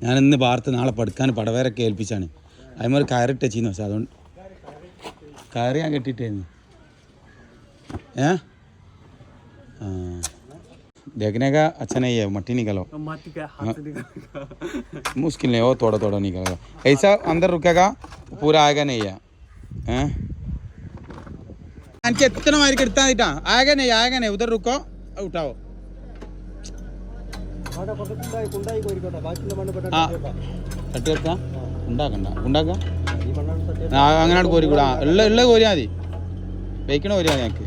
ഞാൻ ഇന്ന് പാർത്ത് നാളെ പഠിക്കാൻ പടവേരൊക്കെ ഏൽപ്പിച്ചാണ് അതിമ ഒരു കയറിട്ട് വെച്ചിരുന്നു പക്ഷെ അതുകൊണ്ട് കയറി ഞാൻ കെട്ടിയിട്ടായിരുന്നു ഏ ആ देखने का अच्छा नहीं है मट्टी निकालो मत का हाथ निकाल मुश्किल नहीं हो थोड़ा थोड़ा निकलेगा ऐसा अंदर रुकेगा पूरा आएगा नहीं है हैं? എനിക്ക് എത്ര മാർക്ക് എടുത്താൽ മതിട്ടാ ആകനെ ആകനെ ഉദർ റുക്കോ ഉട്ടാവോ ആ. തട്ടി തീർക്കാം ഉണ്ടാക്കണ്ട. ഉണ്ടാക്കാം? അങ്ങനെയാണ് കോരിക്കൂടാ ഉള്ള ഉള്ള കോരിയാൽ മതി. വെയ്ക്കണ കോരിയാൽ ഞങ്ങൾക്ക്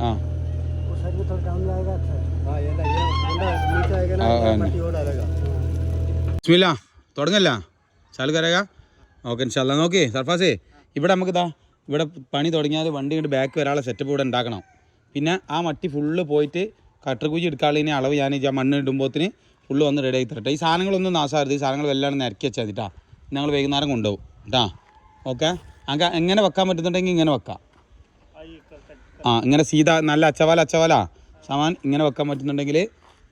ആ. സ്മില്ല തുടങ്ങല്ല? ചാൽ കരക ഓക്കെ ചല്ല നോക്കി സർഫാസേ ഇവിടെ നമുക്ക് ഇതാ ഇവിടെ പണി തുടങ്ങിയാൽ വണ്ടി ഇങ്ങോട്ട് ബാക്ക് വരാനുള്ള സെറ്റപ്പ് ഇവിടെ ഉണ്ടാക്കണം. പിന്നെ ആ മട്ടി ഫുള്ള് പോയിട്ട് കട്ടർ കുജി എടുക്കാനുള്ളതിന് അളവ് ഞാൻ ഈ മണ്ണ് ഇടുമ്പോത്തിന് ഫുള്ള് വന്ന് റെഡി ആക്കി തരട്ടെ. ഈ സാധനങ്ങളൊന്നും നാശാരുത് ഈ സാധനങ്ങൾ വല്ലാണ്ട് നിരക്കി വെച്ചാൽ മതി കേട്ടാ ഞങ്ങൾ വൈകുന്നേരം കൊണ്ടുപോകും കേട്ടാ ഓക്കെ? അങ്ങനെ എങ്ങനെ വെക്കാൻ പറ്റുന്നുണ്ടെങ്കിൽ ഇങ്ങനെ വെക്കാം. ആ ഇങ്ങനെ സീത നല്ല അച്ചവാല അച്ചവാല. സാമാൻ ഇങ്ങനെ വെക്കാൻ പറ്റുന്നുണ്ടെങ്കിൽ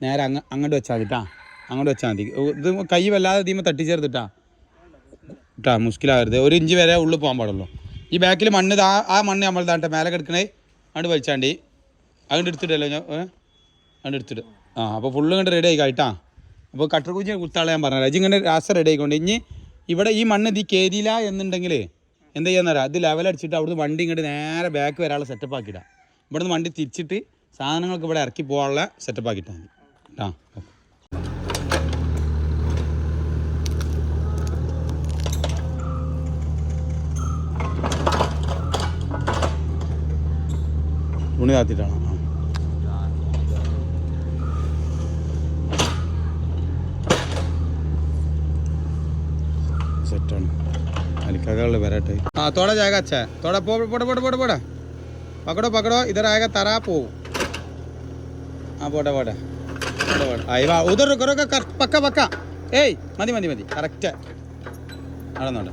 നേരെ അങ്ങ് അങ്ങോട്ട് വെച്ചാൽ മതി കേട്ടാ അങ്ങോട്ട് വെച്ചാൽ മതി. ഇത് കൈ വല്ലാതെ ഇതിമ തട്ടിച്ചേർത്തിട്ടാ കേട്ടാ മുസ്കിലാകരുത് ഒരു ഇഞ്ച് വരെ ഉള്ളിൽ പോകാൻ പാടുള്ളൂ. ഈ ബാക്കിൽ മണ്ണ് ആ മണ്ണ് നമ്മൾ താണ്ടെ മേലെ കിടക്കണേ അങ്ങോട്ട് വലിച്ചാണ്ടി. അങ്ങോട്ട് എടുത്തിട്ടല്ലോ ഞാൻ? അങ്ങോട്ട് എടുത്തിട്ട് ആ അപ്പോൾ ഫുള്ള് ഇങ്ങോട്ട് റെഡി കേട്ടാ അപ്പോൾ കട്ടർ കുഞ്ഞ് കുത്താളെ ഞാൻ പറഞ്ഞത് അജി ഇങ്ങനെ രാസ റെഡി ആയിക്കൊണ്ട് ഇനി ഇവിടെ ഈ മണ്ണ് ഇത് കയറിയില്ല എന്നുണ്ടെങ്കിൽ എന്താ ചെയ്യാന്നറിയാം അത് ലെവൽ അടിച്ചിട്ട് അവിടുന്ന് വണ്ടി ഇങ്ങോട്ട് നേരെ ബാക്ക് വരാനുള്ള സെറ്റപ്പ് ആക്കിയിടാം. ഇവിടുന്ന് വണ്ടി തിരിച്ചിട്ട് സാധനങ്ങൾക്ക് ഇവിടെ ഇറക്കി പോകാനുള്ള സെറ്റപ്പ് ആക്കിയിട്ടാൽ മതി. കേട്ടാ ഓക്കെ. തുണി താത്തിട്ടാണ് ആ സെറ്റാണ് അലിക്കാകളുടെ വരട്ടെ हाँ थोड़ा जाएगा अच्छा है थोड़ा पो- पोड़ा पोड़ा पोड़ा पोड़ा पकड़ो पकड़ो इधर आएगा तरा पो हाँ പോട്ടെ പോട്ടെ പോട്ടെ പോട്ടെ ആ ഇവ ഉദർ റുക്കോ റുക്കോ കറ- പക്ക പക്ക ഏയ് മതി മതി മതി കറക്റ്റ് നടന്നോട്ടെ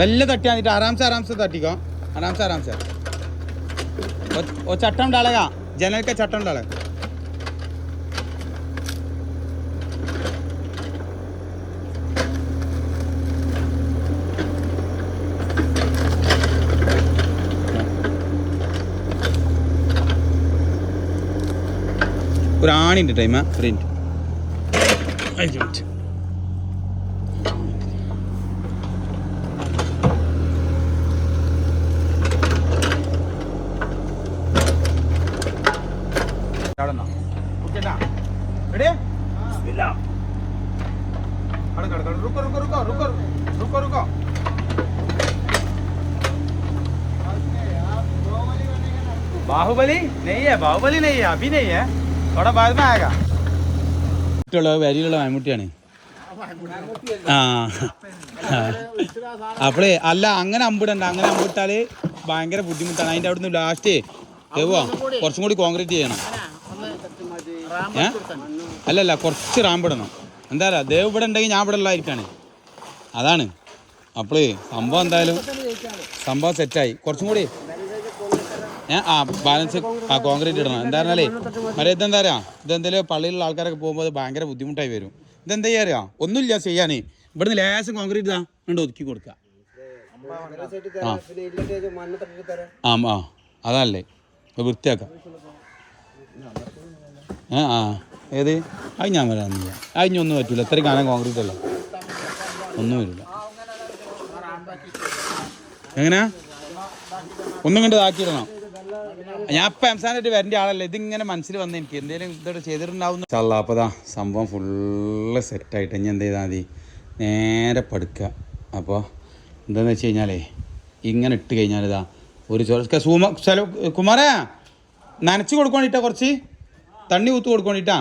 വല്ല തട്ടി വന്നിട്ട് ആറാംസെ ആറാംസെ തട്ടിക്കോ ആറാംസെ ആറാംസെ ओ- ओ चट्टम डालेगा जनरल ഒരു ആണിൻ്റെ ടൈം ഒരു മിനിറ്റ് അഞ്ച് മിനിറ്റ് റെഡി रुको रुको रुको रुको रुको रुको बाहुबली नहीं है बाहुबली नहीं है अभी नहीं है थोड़ा बाद में आएगा വരിയിലുള്ള മമ്മൂട്ടിയാണ് ആ അപ്പളേ അല്ല അങ്ങനെ അമ്പിടണ്ട അങ്ങനെ അമ്പിട്ടാല് ഭയങ്കര ബുദ്ധിമുട്ടാണ് അതിന്റെ അവിടുന്ന് ലാസ്റ്റ് ഏവോ കുറച്ചും കൂടി കോൺക്രീറ്റ് ചെയ്യണം ഏ അല്ലല്ല കുറച്ച് റാമ്പിടണം എന്താ പറയാ ദേവ് ഇവിടെ ഉണ്ടെങ്കിൽ ഞാൻ ഇവിടെ ഉള്ളതായിരിക്കാണ് അതാണ് അപ്പളേ സംഭവം എന്തായാലും സംഭവം സെറ്റായി കുറച്ചും കൂടി ഏ ആ ബാലൻസ് ആ കോൺക്രീറ്റ് ഇടണം. എന്താ പറഞ്ഞാലേ മറ്റേ ഇതെന്താ അറിയാം ഇതെന്തെങ്കിലും പള്ളിയിലുള്ള ആൾക്കാരൊക്കെ പോകുമ്പോൾ ഭയങ്കര ബുദ്ധിമുട്ടായി വരും. ഇതെന്താ അറിയാം ഒന്നുമില്ല ചെയ്യാനേ. ഇവിടുന്ന് ലേശം കോൺക്രീറ്റ് ഇതാ കണ്ട് ഒതുക്കി കൊടുക്കുക ആ. ആ അതല്ലേ. വൃത്തിയാക്ക. ആ ഏത്? അത് ഞാൻ വരാന്നില്ല അതിനൊന്നും പറ്റില്ല ഇത്രയും കാലം കോൺക്രീറ്റ് അല്ല? ഒന്നും വരില്ല. എങ്ങനെയാ ഒന്നും കണ്ട് ഇതാക്കിയിടണം? ഞാൻ ഇപ്പം എംസാനായിട്ട് വരേണ്ട ആളല്ല. ഇതിങ്ങനെ മനസ്സിൽ വന്ന് എനിക്ക് എന്തെങ്കിലും ഇതോടെ ചെയ്തിട്ടുണ്ടാവുന്ന ചള്ള അപ്പോൾ സംഭവം ഫുള്ള് സെറ്റായിട്ട് ഇനി എന്ത് ചെയ്താൽ മതി? നേരെ പടുക്കുക. അപ്പോൾ എന്താണെന്ന് വെച്ച് കഴിഞ്ഞാലേ ഇങ്ങനെ ഇട്ട് കഴിഞ്ഞാൽ ഇതാ ഒരു ചൊറ സൂമ സ്ഥലം കുമാരേ നനച്ച് കൊടുക്കണിട്ടാ കുറച്ച്? തണ്ണി ഊത്ത് കൊടുക്കണിട്ടാ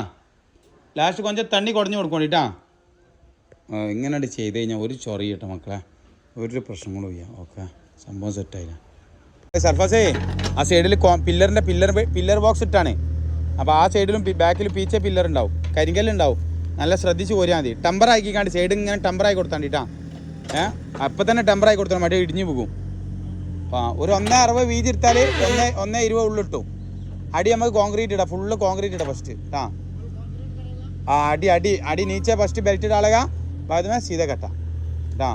ലാസ്റ്റ് കൊഞ്ചം തണ്ണി കുടഞ്ഞു കൊടുക്കണിട്ടാ ഇങ്ങനെ ചെയ്ത് കഴിഞ്ഞാൽ ഒരു ചൊറി കേട്ടോ മക്കളെ. ഒരു പ്രശ്നങ്ങളും ഇല്ല. ഓക്കെ? സംഭവം സെറ്റായില്ല സർഫസേ ആ സൈഡിൽ പില്ലറിന്റെ പില്ലർ പില്ലർ ബോക്സ് ഇട്ടാണ്. അപ്പോൾ ആ സൈഡിലും ബാക്കിൽ പീച്ച പില്ലർ ഉണ്ടാവും കരിങ്കല്ലുണ്ടാവും നല്ല ശ്രദ്ധിച്ച് പോരാ മതി. ടെമ്പർ ആക്കിക്കാണ്ട് സൈഡ് ഇങ്ങനെ ടെമ്പർ ആയി കൊടുത്താണ്ട് കേട്ടാ ഏഹ് അപ്പം തന്നെ ടെമ്പർ ആയി കൊടുത്താൽ മറ്റേ ഇടിഞ്ഞു പോകും. ആ ഒരു ഒന്നേ അറുപത് വീതി എടുത്താൽ ഒന്ന് ഒന്നേ ഇരുപത് ഉള്ളിട്ടു അടി നമുക്ക് കോൺക്രീറ്റ് ഇടാം. ഫുള്ള് കോൺക്രീറ്റ് ഇടാം ഫസ്റ്റ് ആ. ആ അടി അടി അടി നീച്ച ഫസ്റ്റ് ബെൽറ്റ് ഇടാളക അതിന് സീത കെട്ടാം. കേട്ടാ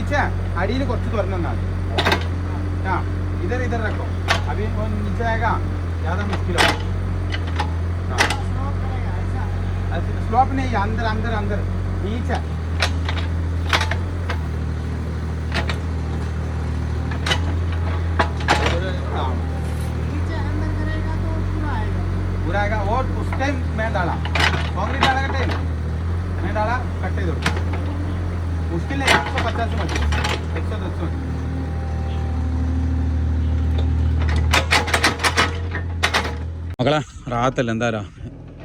नीचे अड़ील കുറച്ച് തുറന്നു തന്നാൽ हाँ इधर इधर रखो अभी वो नीचे आएगा ज़्यादा मुश्किल होगा स्लॉप नहीं है अंदर अंदर अंदर नीचे हाँ, नीचे अंदर करेगा तो पूरा आएगा पूरा आएगा और उस टाइम मैं डाला कांग्रेस डाला का टाइम मैं डाला कट्टे दो मुश्किल नहीं एक सौ पचास मत एक सौ दस मत മകളെ റാത്തല്ല എന്താ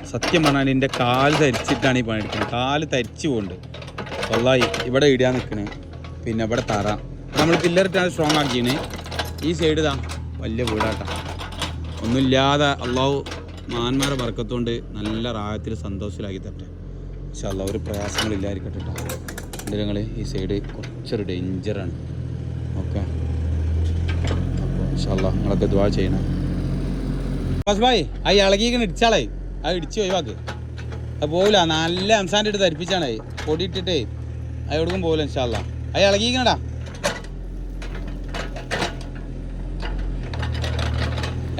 സത്യം പറഞ്ഞാൽ എൻ്റെ കാല് തരിച്ചിട്ടാണ് ഈ പണിയെടുക്കുന്നത് കാല് തരിച്ചു പോകുന്നുണ്ട് വല്ലായി ഇവിടെ ഇടാൻ നിൽക്കണേ പിന്നെ ഇവിടെ തറ നമ്മൾ പില്ലറിട്ടാണ് സ്ട്രോങ് ആക്കിയാണ് ഈ സൈഡ് ഇതാ വലിയ വീടാട്ടാ ഒന്നുമില്ലാതെ അള്ളാഹു മാന്മാരെ വർക്കത്തുകൊണ്ട് നല്ല റായത്തിൽ സന്തോഷത്തിലാക്കി തട്ടെ പക്ഷെ അള്ളാഹു ഒരു പ്രയാസങ്ങളില്ലായിരിക്കട്ടെ കേട്ടോ ഞങ്ങൾ ഈ സൈഡ് കുറച്ചൊരു ഡേഞ്ചറാണ് ഓക്കെ. അപ്പോൾ ഇൻഷാല്ല നിങ്ങളൊക്കെ ദ്വാ ചെയ്യണം. ഭായ് ആ ഇളകിങ്ങനെ ഇടിച്ചാളേ അത് ഇടിച്ച് ഒഴിവാക്ക്. അത് പോവില്ല നല്ല അംസാന്റെ ഇട്ട് ധരിപ്പിച്ചാണേ. പൊടി ഇട്ടിട്ടേ അത് എവിടേക്കും പോകില്ല ഇൻഷാല്ല അത് ഇളകിക്കണടാ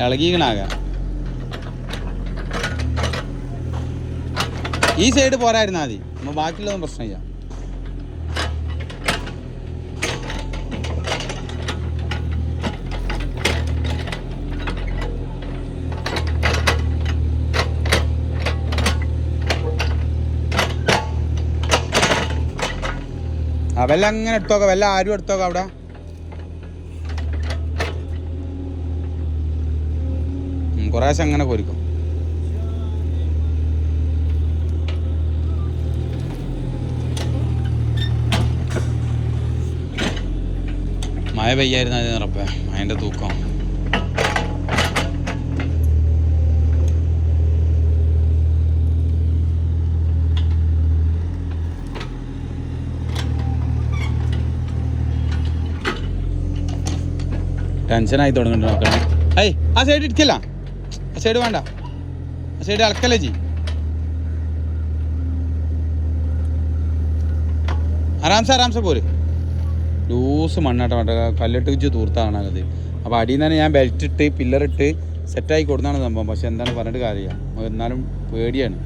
ഇളകിക്കണാക ഈ സൈഡ് പോരായിരുന്നാ മതി. നമ്മൾ ബാക്കിയുള്ളതൊന്നും പ്രശ്നമില്ല ആ വെല്ല അങ്ങനെ എടുത്തോക്ക വല്ല ആരും എടുത്തോക്ക അവിടെ? കുറേശ്ശെ അങ്ങനെ പൊരിക്കും മഴ പെയ്യായിരുന്നു അതിന് നിറപ്പേ അതിന്റെ തൂക്കം. ടെൻഷനായി തുടങ്ങുന്നുണ്ട് നോക്കണം ഐ ആ സൈഡ് ഇരിക്കില്ല. ആ സൈഡ് വേണ്ട. ആ സൈഡ് അളക്കല്ലേ ജി ആറാംസ ആറാംസ പോര്. ലൂസ് മണ്ണാട്ട വേണ്ട കല്ലിട്ട് വെച്ച് തൂർത്താണ് അത്. അപ്പോൾ അടിയിൽ നിന്ന് ഞാൻ ബെൽറ്റ് ഇട്ട് പില്ലറിട്ട് സെറ്റായി കൊടുത്താണ് സംഭവം. പക്ഷെ എന്താണ് പറഞ്ഞിട്ട് കാര്യമില്ല. എന്നാലും പേടിയാണ്.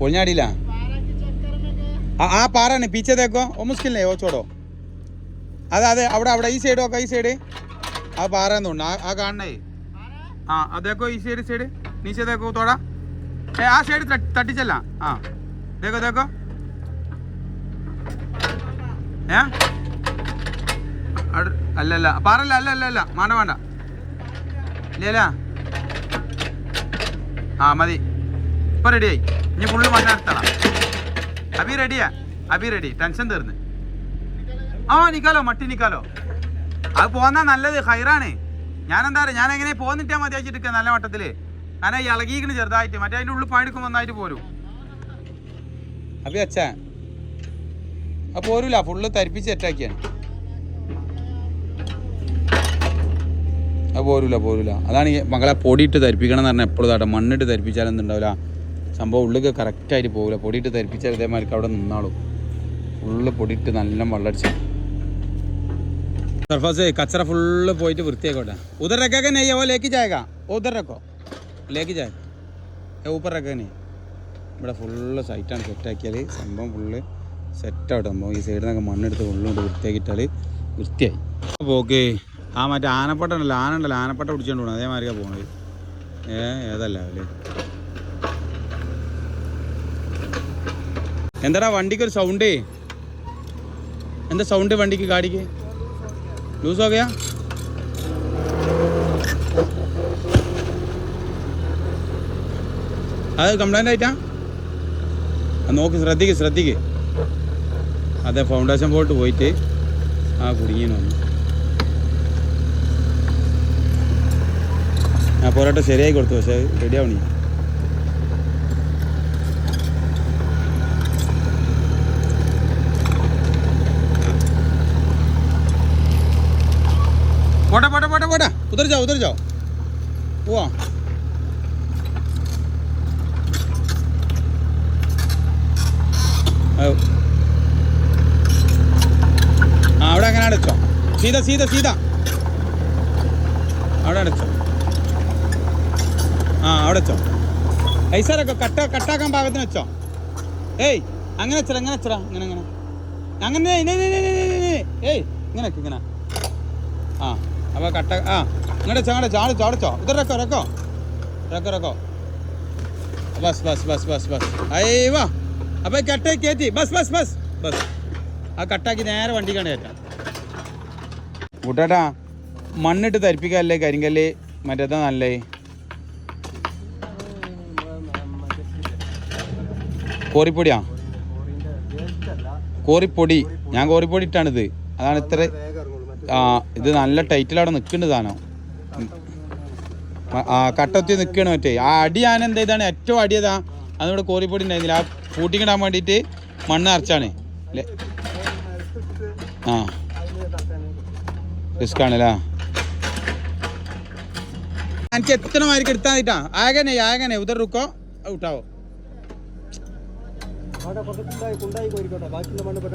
പൊളിഞ്ഞാടിയില്ല. में गए ആ ആ പാറാണ് പീച്ചെ തേക്കോ ഓ മുസ്കിൽ ഓ ചോടോ അതെ അതെ അവിടെ അവിടെ ഈ സൈഡ് നോക്കാം ഈ സൈഡ് ആ പാറ തോന്നുന്നു ആ ആ കാണണേ ആ അതേക്കോ ഈ സൈഡ് സൈഡ് നീച്ചെ തേക്കോ തോടാ ഏ ആ സൈഡ് തട്ടിച്ചല്ല ആ തേക്കോ തേക്കോ ഏ അവിടെ- അല്ല അല്ല പാറല്ല അല്ല അല്ല അല്ല വേണ്ട വേണ്ട ഇല്ല ആ മതി ഇപ്പൊ റെഡിയായി ഇനി ഫുള്ള് മണ്ണെടുത്തളാം അഭി റെഡിയാ? അബി റെഡി. ടെൻഷൻ തീർന്ന്. ആ നിക്കാലോ മട്ടി നിക്കാലോ. അത് പോന്നാ നല്ലത് ഹൈറാണ്. ഞാൻ എന്താ പറയുക ഞാൻ എങ്ങനെ പോന്നിട്ടാ മതി വെച്ചിട്ട് നല്ല വട്ടത്തിൽ? ഞാൻ ഈ ഇളകിക്കണ് ചെറുതായിട്ട്. മറ്റേ അതിന്റെ ഉള്ളിൽ പണിയെടുക്കുമ്പോൾ നന്നായിട്ട് പോരും. അബി അച്ഛാ ആ പോരൂല. ഫുള്ള് തരിപ്പിച്ച് സെറ്റാക്കിയാണ് അത് പോരൂല പോരൂല. അതാണ് മകളെ പൊടിയിട്ട് തരിപ്പിക്കണം എന്ന് പറഞ്ഞാൽ എപ്പോഴും മണ്ണിട്ട് തരിപ്പിച്ചാലൊന്നും ഉണ്ടാവില്ല സംഭവം ഉള്ളിൽ കറക്റ്റായിട്ട് പോകില്ല പൊടിയിട്ട് തരിപ്പിച്ചാൽ ഇതേമാതിരിക്ക് അവിടെ നിന്നാളും. ഫുള്ള് പൊടിയിട്ട് നല്ല വെള്ളടിച്ചു. സർഫാസ് കച്ചറ ഫുള്ള് പോയിട്ട് വൃത്തിയാക്കോട്ടെ. ഉധർ രക്കൊക്കെ നെയ്യോ ലേക്ക് ചായക ഉധർ രക്കോ ലേക്ക് ചായ. ഊപ്പർ രക്കനെ ഇവിടെ ഫുള്ള് സൈറ്റാണ് സെറ്റാക്കിയാൽ സംഭവം ഫുള്ള് സെറ്റാവട്ടെ. സംഭവം ഈ സൈഡിൽ നിന്നൊക്കെ മണ്ണെടുത്ത് ഫുള്ളും കൊണ്ട് വൃത്തിയാക്കിയിട്ടാൽ വൃത്തിയായി പോക്ക് ആ മറ്റേ ആനപ്പട്ട ഉണ്ടല്ലോ ആന ഉണ്ടല്ലോ ആനപ്പട്ട പിടിച്ചോണ്ട് പോകണം അതേമാതിരിയാണ് പോകണത് ഏ ഏതല്ല അല്ലേ എന്താടാ വണ്ടിക്ക് ഒരു സൗണ്ടേ എന്താ സൗണ്ട് വണ്ടിക്ക് ഗാഡിക്ക്? ലൂസ് ആവുക അത് കംപ്ലൈന്റ് ആയിട്ടാ? നോക്ക് ശ്രദ്ധിക്ക് ശ്രദ്ധിക്ക്. അതെ ഫൗണ്ടേഷൻ പോയിട്ട് പോയിട്ട് ആ കുടുങ്ങിയാണ് വന്നു ആ പോരാട്ടം ശരിയായി കൊടുത്തു പക്ഷേ റെഡി ആവണേ പോട്ടെ പോട്ടെ उधर जाओ उधर जाओ പോവാ അവിടെ അങ്ങനെ അടച്ചോ സീത സീത സീത. അവിടെ അടച്ചോ ആ അവിടെ വെച്ചോ ഐസാരൊക്കെ കട്ട കട്ടാക്കാൻ പാകത്തിന് വെച്ചോ. ഏയ് അങ്ങനെ വെച്ചടാ അങ്ങനെ വെച്ചടാ അങ്ങനെ അങ്ങനെ അങ്ങനെ ഏയ് ഇങ്ങനെ ഇങ്ങനെ. ആ. അപ്പോൾ കട്ട ആ ഇങ്ങോട്ട് ചങ്ങടെ ചാടി ചാട് ചാടിച്ചോ ഇത് റെക്കോ റെക്കോ. റെക്കോ റെക്കോ. Bus bus bus bus bus. അയ്യോ അപ്പോൾ കട്ട കയറ്റി ബസ് ബസ് ബസ് ബസ്. ആ കട്ടാക്കി നേരെ വണ്ടി കണ്ട് കയറ്റാം. കൂട്ടാട്ടാ മണ്ണിട്ട് തരിപ്പിക്കാല്ലേ കരിങ്കല്ല്? മറ്റേതാ നല്ലേ? കോറിപ്പൊടിയാ? കോറിപ്പൊടി. ഞാൻ കോറിപ്പൊടി ഇട്ടാണിത്. അതാണ് ഇത്ര ആ ഇത് നല്ല ടൈറ്റിൽ അവിടെ നിൽക്കുന്നുണ്ട് സാധനം. ആ കട്ടത്തി നിൽക്കണ മറ്റേ. ആ അടി ഞാൻ എന്ത് ചെയ്താണ് ഏറ്റവും അടിയതാ അതിവിടെ കോറിപ്പൊടി ഉണ്ടായിരുന്നില്ല. ആ പൂട്ടിക്കിടാൻ വേണ്ടിയിട്ട് മണ്ണ് അല്ലേ ആ. റിസ്ക് ആണല്ലേ എനിക്ക് എത്ര മാർക്ക് എടുത്താൽ മതിട്ടാ ആകനെ ആകനെ. ഉദർ റുക്കോ ഔട്ടാവോ.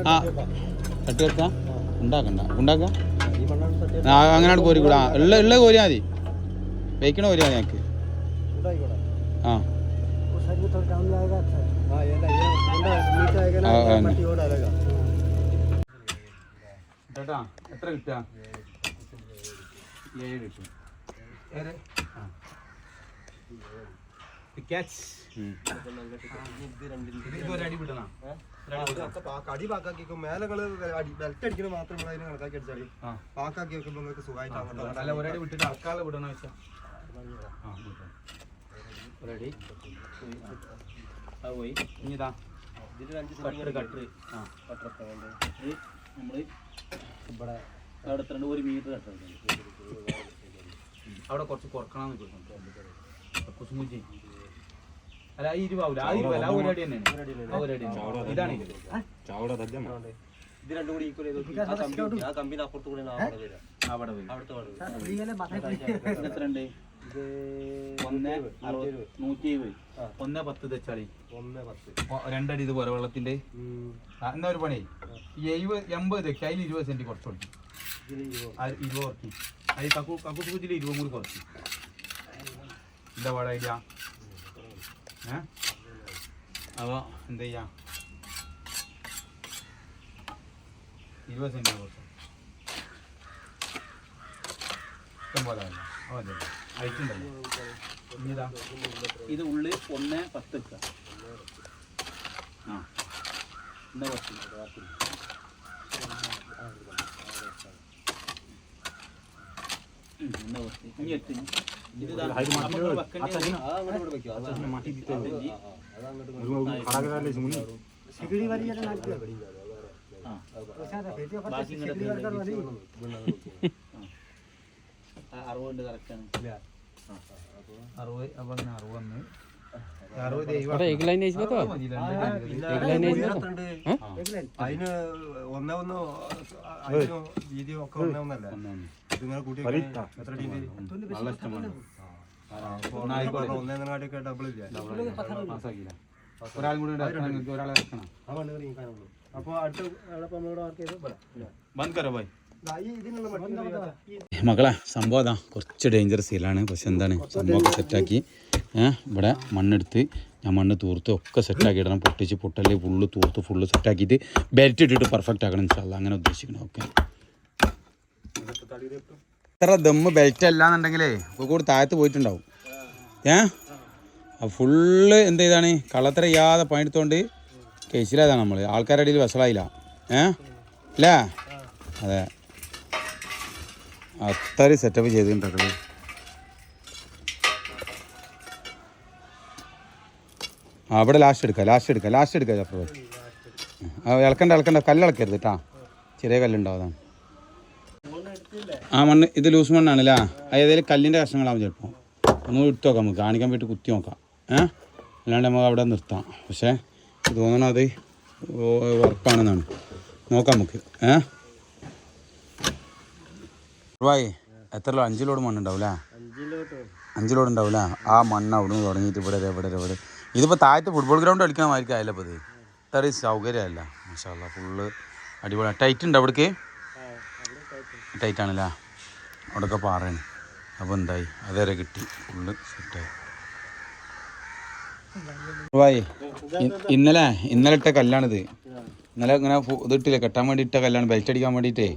ആ. തട്ടി വെക്കാം. ഉണ്ടാക്കണ്ട. ഉണ്ടാക്കാം. അങ്ങനെയാണ് കോരി കൂടാ ഉള്ള ഉള്ള കോരിയാ മതി. വെയ്ക്കണ കോരിയാ ഞങ്ങൾക്ക് ആ. ചേട്ടാ എത്ര കിട്ടുക? ഏഴ് കിട്ടും. ക്യാച്ച് ഇത് ഒരടി വിടണം? അടി പാക്കാക്കി മേലെ അടി ബെൽറ്റ് അടിക്കണ മാത്രം നമ്മൾ അതിന് കണക്കാക്കി അടിച്ചാൽ ആ. പാക്കാക്കി വെക്കുമ്പോൾ നിങ്ങൾക്ക് സുഖമായിട്ട് അങ്ങോട്ട് അല്ല ഒരടി വിട്ടിട്ട് ആൾക്കാളെ വിടണം വെച്ചാ. ആ ഒരടി. അത് പോയി. ഇനി ഇതാ. ഇതിൽ അഞ്ച് കട്ടർ കട്ടർ. ആ. ഇത് നമ്മൾ ഇവിടെ അവിടെ എത്ര ഒരു മീറ്റർ കട്ടർ അവിടെ കുറച്ച് കുറക്കണം കുസുമുജി അല്ല ഈ ആ തന്നെയാണ് ആ ഒരു അടി തന്നെയാണ്. ഇതാണ് ഇത്. ഇത് രണ്ടും കൂടി ഈക്വൽ ചെയ്ത് ആ കമ്പി ആ കമ്പിന് അപ്പുറത്ത് കൂടെ അവിടെ വരാം അവിടെ പോയി അവിടുത്തെ അവിടെ ഇത് എത്ര ഉണ്ട് ഇത് ഒന്ന് അറുപത്. നൂറ്റി എഴുപത് ഒന്ന് പത്ത് തെച്ചാളി. ഒന്ന് പത്ത്. രണ്ടടി ഇത് പോലെ വെള്ളത്തിന്റെ എന്നാ ഒരു പണി? ഈ എഴുപത് എൺപത് തെക്കി അതിൽ ഇരുപത് സെന്റ് കുറച്ച് കൊടുക്കും. ഇരുപത്. കുറച്ച്. അതിൽ കക്കു കക്കൂസ് കുച്ചിൽ ഇരുപത് കൂടി കുറച്ച്. എന്താ പാടാ അപ്പോൾ എന്ത് ചെയ്യാം? ഇരുപത് സെന്റ് കൊടുത്തു. ഇഷ്ടം പോലെ അല്ല അതെ ഇത് ഉള്ളിൽ ഒന്ന് പത്ത് വെക്കുക ആ. ഒന്ന് പത്ത് ഉം, എന്നാ പത്ത് എട്ട് ആ പക്ഷേ ബാക്കി ഇങ്ങോട്ട് സിഗിടി വരക്കാൻ മതി അറുപത് കറക്റ്റാണ് അറുപത് അറുപത് അറുപത് അതിന് ഒന്നേ ഒന്ന് അതിന് വീതി ഒക്കെ ഒന്നേ ഒന്നല്ല ഇതിങ്ങനെ കൂട്ടി എത്ര നല്ല ഇഷ്ടമാണ് ഒന്നേങ്ങാടിയൊക്കെ ഡബിൾ ഇല്ല? ഒരാളും കൂടി ഒരാളെ ഇറക്കണം അപ്പോൾ അടുത്ത നമ്മളിവിടെ വർക്ക് ചെയ്ത് ബന്ദ് കരോ മകളെ സംഭവം അതാ. കുറച്ച് ഡേഞ്ചറസ് സീലാണ് പക്ഷെ എന്താണ്? സംഭവമൊക്കെ സെറ്റാക്കി ഏഹ് ഇവിടെ മണ്ണെടുത്ത് ഞാൻ മണ്ണ് തൂർത്ത് ഒക്കെ സെറ്റാക്കി ഇടണം പൊട്ടിച്ച് പൊട്ടൽ ഫുള്ള് തൂർത്ത് ഫുള്ള് സെറ്റാക്കിയിട്ട് ബെൽറ്റ് ഇട്ടിട്ട് പെർഫെക്റ്റ് ആക്കണം ഇൻഷാല്ല അങ്ങനെ ഉദ്ദേശിക്കണം. ഓക്കെ ഇത്ര ദമ്മ് ബെൽറ്റ് അല്ലാന്നുണ്ടെങ്കിലേ ഒക്കെ കൂടി താഴത്ത് പോയിട്ടുണ്ടാവും. ഏ? ഫുള്ള് എന്ത് ചെയ്താണ്? കള്ളത്തര ചെയ്യാതെ പണിയെടുത്തോണ്ട് കേസിലായതാണ് നമ്മൾ ആൾക്കാരുടെ ഇടയിൽ വസളായില്ല ഏ? അല്ലേ അതെ. അത്രയും സെറ്റപ്പ് ചെയ്തിട്ടുണ്ടോ ആ അവിടെ ലാസ്റ്റ് എടുക്കുക ലാസ്റ്റ് എടുക്കുക ലാസ്റ്റ് എടുക്കുക ജാഫർ ഭായി. ആ ഇളക്കണ്ട ഇളക്കണ്ട കല്ല് ഇളക്കരുത് കേട്ടാ ചെറിയ കല്ലുണ്ടാവും ആ മണ്ണ് ഇത് ലൂസ് മണ്ണാണല്ലേ ഏതെങ്കിലും കല്ലിന്റെ കഷ്ണങ്ങളാവും ചിലപ്പോൾ ഒന്ന് എടുത്ത് നോക്കാം നമുക്ക്. കാണിക്കാൻ പറ്റി കുത്തി നോക്കാം. ഏ? അല്ലാണ്ട് നമുക്ക് അവിടെ നിർത്താം. പക്ഷേ തോന്നണം അത് ഉറപ്പാണെന്നാണ്. നോക്കാം നമുക്ക്. ഏ? ഭായി എത്ര ലോ അഞ്ച് ലോഡ് മണ്ണുണ്ടാവില്ല അഞ്ച് ലോഡ്. ഉണ്ടാവില്ല ആ മണ്ണ് അവിടെ നിന്ന് തുടങ്ങിയിട്ട് ഇവിടെ ഇവിടെ ഇവിടെ. ഇതിപ്പോൾ താഴത്തെ ഫുട്ബോൾ ഗ്രൗണ്ട് കളിക്കണമായിരിക്കും ആയല്ലോ അപ്പോൾ ഇത് ഇത്ര സൗകര്യമല്ല. മാഷാല്ല ഫുള്ള് അടിപൊളി. ടൈറ്റ് ഉണ്ട് അവിടേക്ക്? ടൈറ്റ് ആണല്ലേ? അവിടെയൊക്കെ പാറയാണ്. അപ്പോൾ എന്തായി? അതുവരെ കിട്ടി. ഫുള്ള് സെറ്റായി ഇന്നലെ ഇന്നലെ ഇട്ട കല്ലാണിത്. ഇന്നലെ ഇങ്ങനെ ഇട്ടില്ല? കെട്ടാൻ വേണ്ടി ഇട്ട കല്ലാണ് ബെൽറ്റ് അടിക്കാൻ വേണ്ടിയിട്ടേ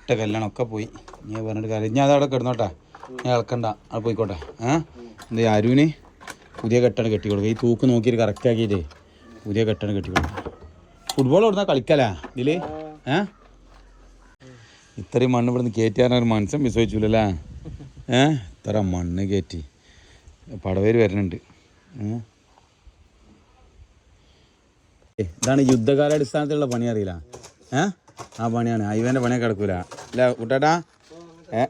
ഇട്ട കല്ലാണ്. ഒക്കെ പോയി. ഞാൻ പറഞ്ഞിട്ട് കാര്യം ഞാൻ അതവിടെ കിടന്നോട്ടെ. ഞാൻ ഇളക്കണ്ട അവിടെ പോയിക്കോട്ടെ. ഏഹ് എന്താ അരുവിന് പുതിയ കെട്ടാണ് കെട്ടി കൊടുക്കുക ഈ തൂക്ക് നോക്കിയിട്ട് കറക്റ്റ് ആക്കിയിട്ടേ പുതിയ കെട്ടാണ് കെട്ടി കൊടുക്കുക ഫുട്ബോൾ കൊടുത്താൽ കളിക്കലാ ഇതിൽ? ഏ? ഇത്രയും മണ്ണ് ഇവിടുന്ന് ഒരു മനസ്സും വിശ്വസിച്ചില്ലല്ലേ ഏ? ഇത്ര മണ്ണ് കയറ്റി പടവേര് വരുന്നുണ്ട്. ഇതാണ് യുദ്ധകാലാടിസ്ഥാനത്തിലുള്ള പണി അറിയില്ല. ഏ? ആ പണിയാണ്. ഹൈവേന്റെ പണിയൊക്കെ കിടക്കൂല അല്ല കുട്ടേട്ടാ ഏ?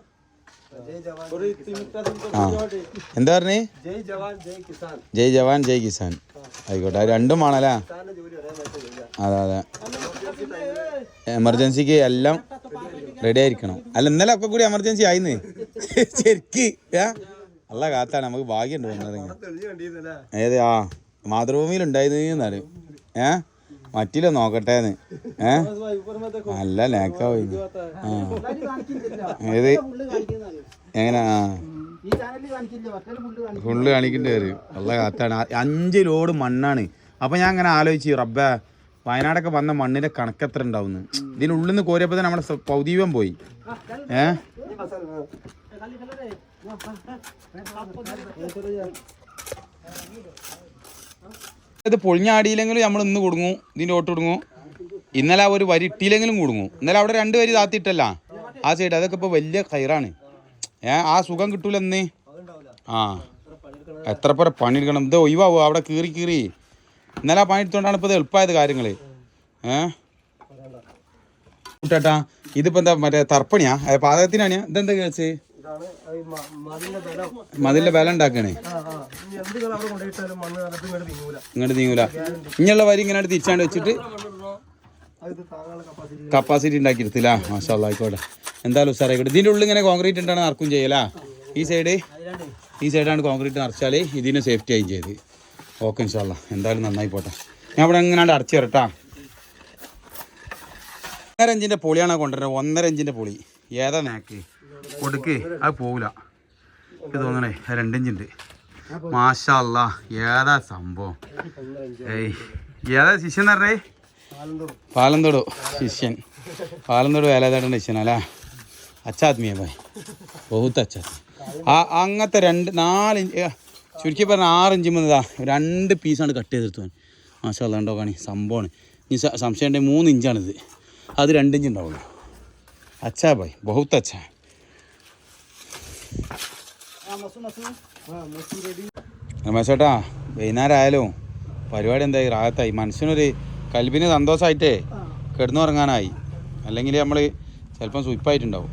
എന്താ പറഞ്ഞേ? ജയ് ജവാൻ ജയ് കിസാൻ ജയ് ജവാൻ ജയ് കിസാൻ. ആയിക്കോട്ടെ രണ്ടും ആണല്ലേ? അതെ അതെ. എമർജൻസിക്ക് എല്ലാം റെഡി ആയിരിക്കണം. അല്ല ഇന്നലെ ഒക്കെ കൂടി എമർജൻസി ആയിന്ന്. ശരിക്ക് ഏ? അല്ല കാത്താണ് നമുക്ക് ഭാഗ്യമുണ്ട് വന്നതെങ്കിൽ ഏതാ ആ മാതൃഭൂമിയിൽ ഉണ്ടായിരുന്നു ഏ? മറ്റില്ല നോക്കട്ടേന്ന്. ഏ? നല്ല ലേക്കാവും ഏത്? എങ്ങനെ? ഫുള്ള് കാണിക്കേണ്ടി വരും. ഉള്ള കാത്താണ്. അഞ്ച് ലോഡ് മണ്ണാണ്. അപ്പൊ ഞാൻ അങ്ങനെ ആലോചിച്ചു റബ്ബ വയനാടൊക്കെ വന്ന മണ്ണിന്റെ കണക്ക് എത്ര ഉണ്ടാവുന്നു? ഇതിനുള്ളിൽ നിന്ന് കോരിയപ്പോ തന്നെ നമ്മുടെ പൗദീപം പോയി. ഏ? ഇത് പൊളിഞ്ഞാടിയില്ലെങ്കിലും നമ്മൾ ഇന്ന് കൊടുങ്ങും ഇതിന്റെ ഓട്ട് കൊടുങ്ങും. ഇന്നലെ ഒരു വരി ഇട്ടിയില്ലെങ്കിലും കൊടുങ്ങും. ഇന്നലെ അവിടെ രണ്ട് വരി താത്തിയിട്ടല്ല ആ സൈഡ് അതൊക്കെ ഇപ്പോൾ വലിയ കയറാണ്. ഏ ആ സുഖം കിട്ടൂല എന്നേ ആ എത്ര പേരെ പണിയെടുക്കണം. ഇത് ഒഴിവാവോ? അവിടെ കീറി കീറി. ഇന്നലെ ആ പണി എടുത്തോണ്ടാണ് ഇപ്പോൾ ഇത് എളുപ്പമായത് കാര്യങ്ങൾ ഏ? ഇതിപ്പോൾ ഇതിപ്പോ എന്താ മറ്റേ തർപ്പണിയാ? പാതകത്തിനാണ് ഇതെന്താ മ- മതിലിന്റെ ബലം. ഉണ്ടാക്കണേ? ഇങ്ങോട്ട് നീങ്ങൂല ഇങ്ങനെയുള്ള വരി ഇങ്ങനെ തിരിച്ചാണ്ട് വെച്ചിട്ട് കപ്പാസിറ്റി ഉണ്ടാക്കി എടുത്തില്ല മാഷാ ആയിക്കോട്ടെ. എന്തായാലും ഉസാറായിക്കോട്ടെ ഇതിന്റെ ഉള്ളിൽ ഇങ്ങനെ കോൺക്രീറ്റ് ഉണ്ടാണ് ആർക്കും ചെയ്യലാ ഈ സൈഡ് ഈ സൈഡാണ് കോൺക്രീറ്റ് നിറച്ചാൽ ഇതിന് സേഫ്റ്റി ആയി ചെയ്ത്. ഓക്കെ ഇൻഷാല്ല എന്തായാലും നന്നായി പോട്ടെ. ഞാൻ ഇവിടെ എങ്ങനെയാണ് അടച്ചു തരട്ടാ ഒന്നര ഇഞ്ചിന്റെ പൊളിയാണ് കൊണ്ടുവരുന്നത്? ഒന്നര ഇഞ്ചിന്റെ പൊളി. ഏതാ നാക്ക്? കൊടുക്ക്. അത് പോവില്ല എനിക്ക് തോന്നണേ രണ്ടിഞ്ചുണ്ട്. മാഷല്ല ഏതാ സംഭവം? ഏയ് ഏതാ ശിഷ്യൻ പറഞ്ഞേ? പാലന്തോടു ശിഷ്യൻ. പാലന്തോട് വേലാതേട്ടന്റെ ശിഷ്യൻ അല്ല? ആത്മീയ ഭായ് ബഹുത്ത് അച്ചാത്മി. ആ അങ്ങനത്തെ രണ്ട് നാല് ഇഞ്ച് ഏ, ചുരുക്കി പറഞ്ഞ ആറ് ഇഞ്ച് വന്നതാ രണ്ട് പീസാണ് കട്ട് ചെയ്തെടുത്തു മാഷാ മാഷല്ല ഉണ്ടോ കാണി സംഭവമാണ്. ഇനി സംശയം ഉണ്ടെങ്കിൽ മൂന്ന് ഇഞ്ചാണിത്. അത് രണ്ടിഞ്ച് ഉണ്ടാവുള്ളൂ. അച്ഛാ ഭായ് ബഹുത്ത് അച്ഛാ രമേശേട്ടാ വൈകുന്നേരമായാലോ പരിപാടി എന്തായി? റാഹത്തായി. മനസ്സിനൊരു കൽബിന് സന്തോഷമായിട്ടേ കിടന്നുറങ്ങാനായി. അല്ലെങ്കിൽ നമ്മൾ ചിലപ്പം സുയിപ്പായിട്ടുണ്ടാവും